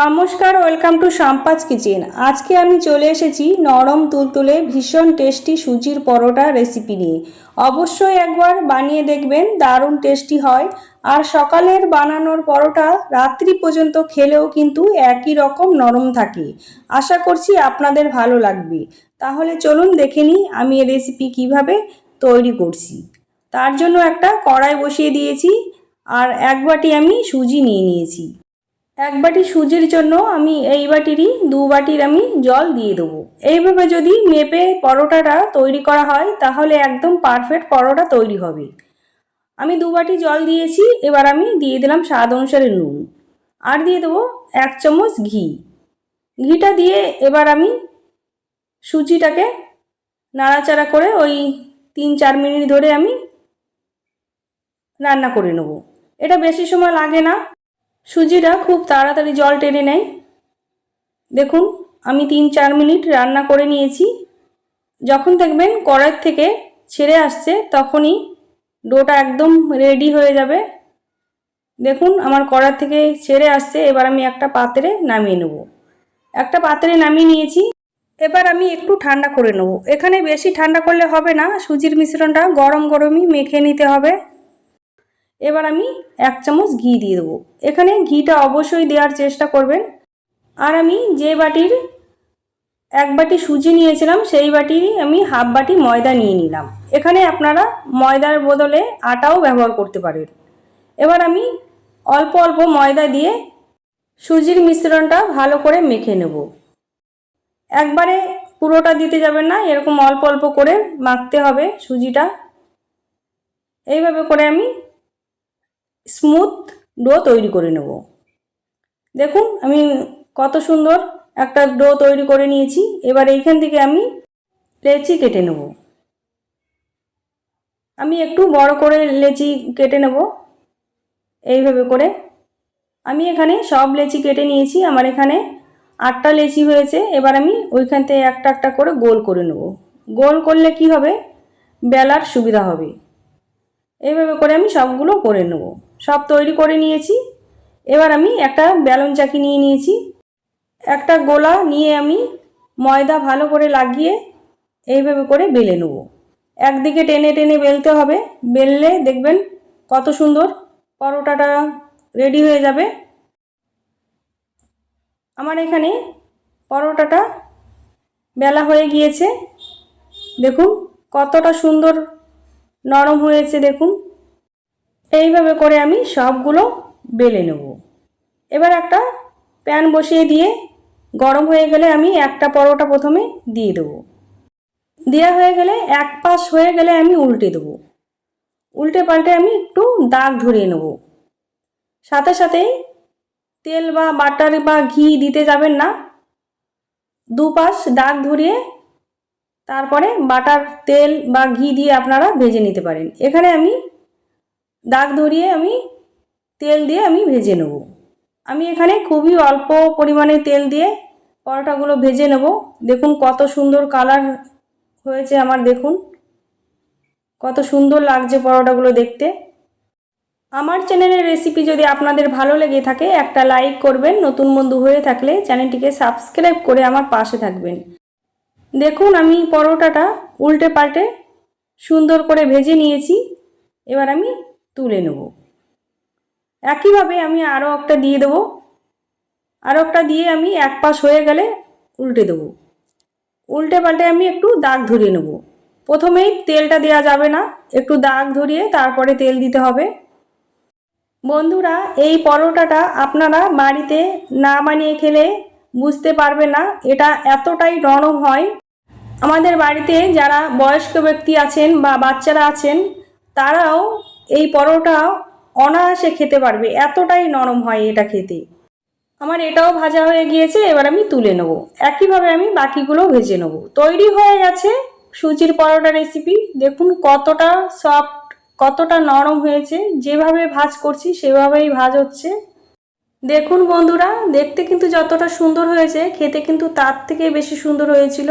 নমস্কার, welcome to শাম্পাজ kitchen. আজকে আমি চলে এসেছি নরম তুলতুলে ভীষণ টেস্টি সুজির পরোটা রেসিপি নিয়ে। অবশ্যই একবার বানিয়ে দেখবেন, দারুণ টেস্টি হয়। আর সকালের বানানোর পরোটা রাত্রি পর্যন্ত খেলেও কিন্তু একই রকম নরম থাকে। আশা করছি আপনাদের ভালো লাগবে। তাহলে চলুন দেখে নিই আমি এই রেসিপি কীভাবে তৈরি করছি। তার জন্য একটা কড়াই বসিয়ে দিয়েছি। আর এক বাটি আমি সুজি নিয়ে নিয়েছি। এক বাটি সুজির জন্য আমি এই বাটিরই, দু বাটির আমি জল দিয়ে দেবো। এইভাবে যদি মেপে পরোটাটা তৈরি করা হয়, তাহলে একদম পারফেক্ট পরোটা তৈরি হবে। আমি দু বাটি জল দিয়েছি, এবার আমি দিয়ে দিলাম স্বাদ অনুসারে নুন। আর দিয়ে দেবো এক চামচ ঘি। ঘিটা দিয়ে এবার আমি সুজিটাকে নাড়াচাড়া করে ওই তিন চার মিনিট ধরে আমি রান্না করে নেব। এটা বেশি সময় লাগে না। সুজিটা খুব তাড়াতাড়ি জল টেনে নেয়। দেখুন, আমি তিন চার মিনিট রান্না করে নিয়েছি। যখন দেখবেন কড়াই থেকে ছেড়ে আসছে, তখনই ডোটা একদম রেডি হয়ে যাবে। দেখুন, আমার কড়াই থেকে ছেড়ে আসছে, এবার আমি একটা পাত্রে নামিয়ে নেব। একটা পাত্রে নামিয়ে নিয়েছি। এবার আমি একটু ঠান্ডা করে নেব। এখানে বেশি ঠান্ডা করলে হবে না। সুজির মিশ্রণটা গরম গরমই মেখে নিতে হবে। এবার আমি এক চামচ ঘি দিয়ে দেবো। এখানে ঘিটা অবশ্যই দেওয়ার চেষ্টা করবেন। আর আমি যে বাটির এক বাটি সুজি নিয়েছিলাম, সেই বাটির আমি হাফ বাটি ময়দা নিয়ে নিলাম। এখানে আপনারা ময়দার বদলে আটাও ব্যবহার করতে পারেন। এবার আমি অল্প অল্প ময়দা দিয়ে সুজির মিশ্রণটা ভালো করে মেখে নেব। একবারে পুরোটা দিতে যাবেন না, এরকম অল্প অল্প করে মাখতে হবে সুজিটা। এইভাবে করে আমি স্মুথ ডো তৈরি করে নেব। দেখুন, আমি কত সুন্দর একটা ডো তৈরি করে নিয়েছি। এবার এইখান থেকে আমি লেচি কেটে নেব। আমি একটু বড় করে লেচি কেটে নেব। এইভাবে করে। আমি এখানে সব লেচি কেটে নিয়েছি। আমার এখানে আটটা লেচি হয়েছে। এবার আমি ওইখান থেকে একটা একটা করে গোল করে নেব। গোল করলে কি হবে? বেলার সুবিধা হবে। এইভাবে করে আমি সবগুলো করে নেব। সব তৈরি করে নিয়েছি। এবার আমি একটা ব্যালন চাকি নিয়ে নিয়েছি। একটা গোলা নিয়ে আমি ময়দা ভালো করে লাগিয়ে এইভাবে করে বেলে নেব। একদিকে টেনে টেনে বেলতে হবে। বেললে দেখবেন কত সুন্দর পরোটাটা রেডি হয়ে যাবে। আমার এখানে পরোটাটা বেলা হয়ে গিয়েছে। দেখুন কতটা সুন্দর নরম হয়েছে দেখুন। এইভাবে করে আমি সবগুলো বেলে নেব। এবার একটা প্যান বসিয়ে দিয়ে গরম হয়ে গেলে আমি একটা পরোটা প্রথমে দিয়ে দেবো। দেওয়া হয়ে গেলে এক পাশ হয়ে গেলে আমি উল্টে দেবো। উল্টে পাল্টে আমি একটু দাগ ধরিয়ে নেব। সাথে সাথেই তেল বা বাটার বা ঘি দিতে যাবেন না। দুপাশ দাগ ধরিয়ে তারপরে বাটার তেল বা ঘি দিয়ে আপনারা ভেজে নিতে পারেন। এখানে আমি দাগ ধরিয়ে আমি তেল দিয়ে আমি ভেজে নেব। আমি এখানে খুবই অল্প পরিমাণে তেল দিয়ে পরোটাগুলো ভেজে নেব। দেখুন কত সুন্দর কালার হয়েছে আমার, দেখুন। কত সুন্দর লাগছে পরোটাগুলো দেখতে। আমার চ্যানেলের রেসিপি যদি আপনাদের ভালো লেগে থাকে, একটা লাইক করবেন। নতুন বন্ধু হয়ে থাকলে চ্যানেলটিকে সাবস্ক্রাইব করে আমার পাশে থাকবেন। দেখুন আমি পরোটাটা উল্টে পাল্টে সুন্দর করে ভেজে নিয়েছি। এবার আমি তুলে নেব। একইভাবে আমি আরও একটা দিয়ে দেবো। আরও একটা দিয়ে আমি এক পাশ হয়ে গেলে উল্টে দেবো। উল্টে পাল্টে আমি একটু দাগ ধরিয়ে নেব। প্রথমেই তেলটা দেওয়া যাবে না। একটু দাগ ধরিয়ে তারপরে তেল দিতে হবে। বন্ধুরা, এই পরোটাটা আপনারা বাড়িতে না বানিয়ে খেলে বুঝতে পারবে না। এটা এতটাই নরম হয় আমাদের বাড়িতে যারা বয়স্ক ব্যক্তি আছেন বা বাচ্চারা আছেন, তারাও এই পরোটা অনায়াসে খেতে পারবে। এতটাই নরম হয় এটা খেতে। আমার এটাও ভাজা হয়ে গিয়েছে, এবার আমি তুলে নেব। একইভাবে আমি বাকিগুলো ভেজে নেব। তৈরি হয়ে গেছে সুজির পরোটা রেসিপি দেখুন কতটা সফট কতটা নরম হয়েছে। যেভাবে ভাজ করছি, সেভাবেই ভাজ হচ্ছে। দেখুন বন্ধুরা, দেখতে কিন্তু যতটা সুন্দর হয়েছে, খেতে কিন্তু তার থেকে বেশি সুন্দর হয়েছিল।